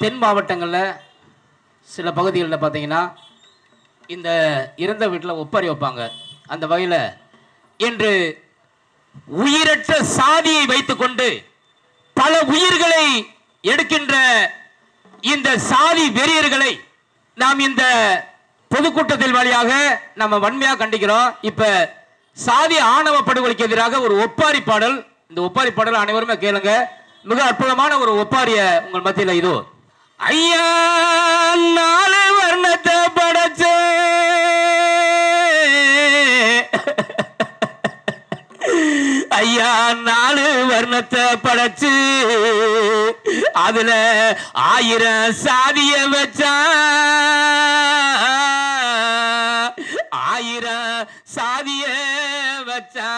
தென் மாவட்டங்களில் சில பகுதிகளில் பார்த்தீங்கன்னா இந்த இறந்த வீட்டில் ஒப்பாரி வைப்பாங்க. அந்த வகையில் இன்று உயிரற்ற சாதியை வைத்துக்கொண்டு பல உயிர்களை எடுக்கின்ற இந்த சாதி வெறியர்களை நாம் இந்த பொதுக்கூட்டத்தில் வழியாக நம்ம வன்மையாக கண்டிக்கிறோம். இப்போ சாதி ஆணவ படுகொலைக்கு எதிராக ஒரு ஒப்பாரி பாடல் இந்த ஒப்பாரி பாடல் அனைவருமே கேளுங்க. மிக அற்புதமான ஒரு ஒப்பாரிய உங்கள் மத்தியில் இதோ. ஐயா நாலு வர்ணத்தை படைச்சே. ஐயா நாலு வர்ணத்தை படைச்சு அதுல ஆயிரம் சாதிய வச்சா. ஆயிரம் சாதிய வச்சா.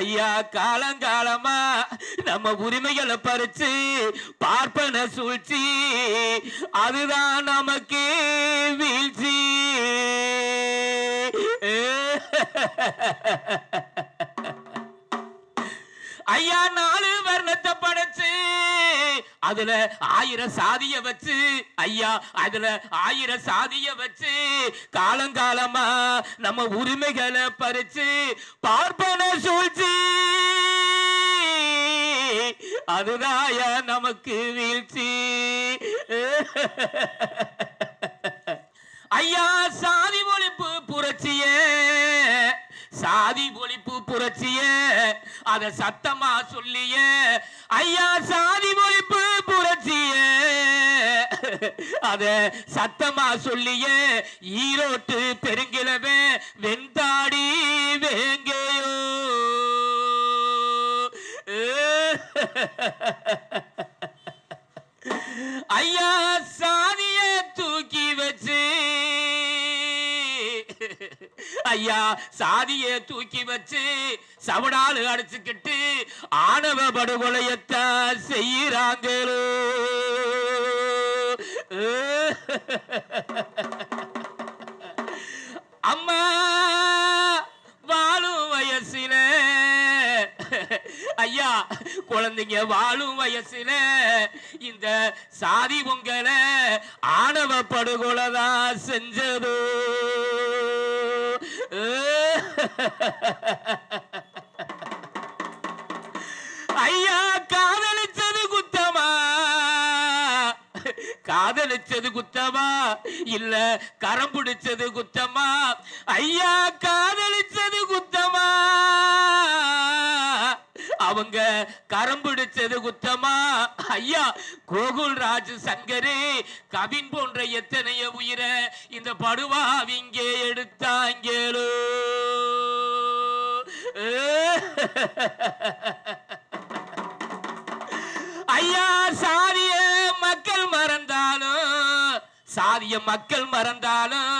ஐயா காலங்காலமா நம்ம உரிமைகளை பறிச்சு பார்ப்பன சூழ்ச்சி. அதுதான் நமக்கு வீழ்ச்சி. அதுல ஆயிரம் சாதிய வச்சு ஐயா அதுல ஆயிரம் சாதிய வச்சு காலங்காலமா நம்ம உரிமைகளை பறிச்சு பார்ப்பன சூழ்ச்சி. அதுதாய நமக்கு வீழ்ச்சி. ஐயா சாதி ஒழிப்பு புரட்சியே. சாதி ஒழிப்பு புரட்சிய அத சத்தமா சொல்லிய. ஐயா சாதி ஒழிப்பு புரட்சிய. அத சத்தமா சொல்லிய. ஈரோட்டு பெருங்கிழவே வெந்தா ஐயா சாதிய தூக்கி வச்சு சவடாலு அடிச்சுக்கிட்டு ஆணவ படுகொலையத்தான் செய்யறாங்களோ? குழந்தைங்க வாழும் வயசுல இந்த சாதி பொங்கலை ஆணவ படுகொலை தான் ஐயா காதலிச்சது குத்தமா? காதலிச்சது குத்தமா? இல்ல கரம் பிடிச்சது குத்தமா? ஐயா காதல் அவங்க கரம் பிடிச்சது குத்தமா ஐயா கோகுல் ராஜ் சங்கரே கவின் போன்ற எத்தனைய உயிரை இந்த படுவாவிங்கே எடுத்தாங்களோ. ஐயா சாதிய மக்கள் மறந்தாலும் சாதிய மக்கள் மறந்தாலும்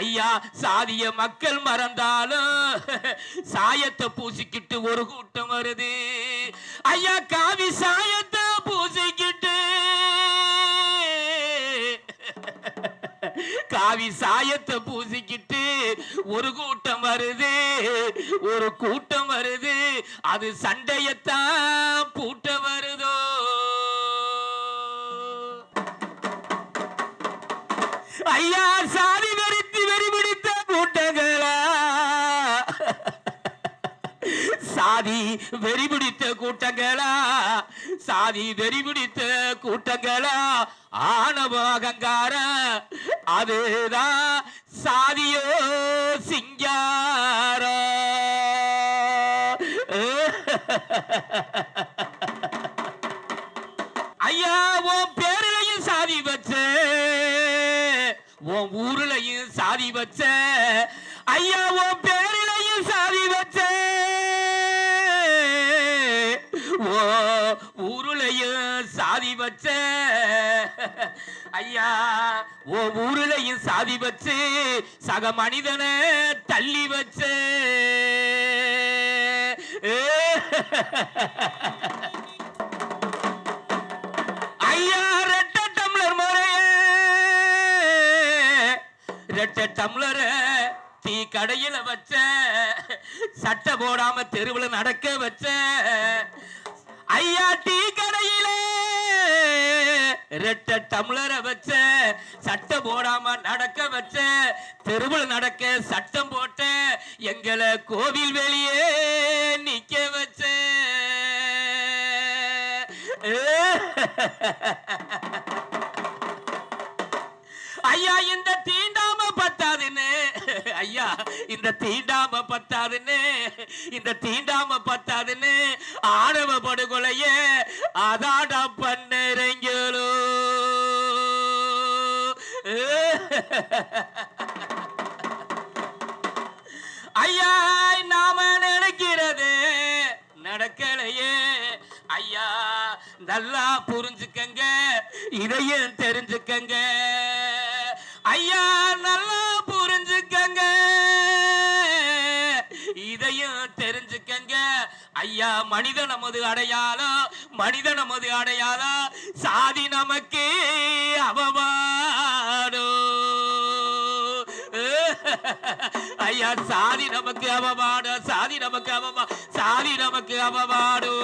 ஐயா சாதிய மக்கள் மறந்தாலும் சாயத்தை பூசிக்கிட்டு ஒரு கூட்டம் வருது. ஐயா காவி சாயத்தை பூசிக்கிட்டு. காவி சாயத்தை பூசிக்கிட்டு ஒரு கூட்டம் வருது. ஒரு கூட்டம் வருது. அது சண்டையத்தான் பூட்ட சாதி வெறி பிடித்த கூட்டங்களா? சாதி வெறி பிடித்த கூட்டங்களா? ஆணவ அகங்கார அதுதான் சாதியோ சிங்கார. ஐயா உன் பேரிலையும் சாதி வச்ச. உன் ஊர்லயும் சாதி வச்ச. ஐயா உன் பேரிலையும் சாதி வச்ச. ஓ உருளையும் சாதி வச்ச. ஐயா ஓ உருளையும் சாதி வச்சு. சக மனிதனை தள்ளி வச்ச. ஐயா ரெட்ட டம்ளர் முறையே ரெட்ட டம்ளரை தீ கடையில வச்ச. சட்டை போடாம தெருவில் நடக்க வச்ச. ஐயா டீ கடையிலே. ரெட்ட டம்ளரை வச்ச சட்டை போடாம நடக்க வச்ச தெருவில் நடக்க சட்டம் போட்ட எங்களை கோவில் வெளியே நிக்க வச்ச. இந்த தீண்டாம பத்தாதுன்னு இந்த தீண்டாம பத்தாதுன்னு ஆணவ படுகொலைய அதாடா பண்ணுறீங்களோ? ஐயா நாம நினைக்கிறது நடக்கலையே. ஐயா நல்லா புரிஞ்சுக்கங்க இதையும் தெரிஞ்சுக்கங்க. ஐயா நல்லா ஐயா மனித நமது அடையாளம் மனித நமது அடையாளம் சாதி நமக்கு அவமானோ? ஐயா சாதி நமக்கு அவமானம் சாதி நமக்கு அவமா சாதி நமக்கு அவமானோ?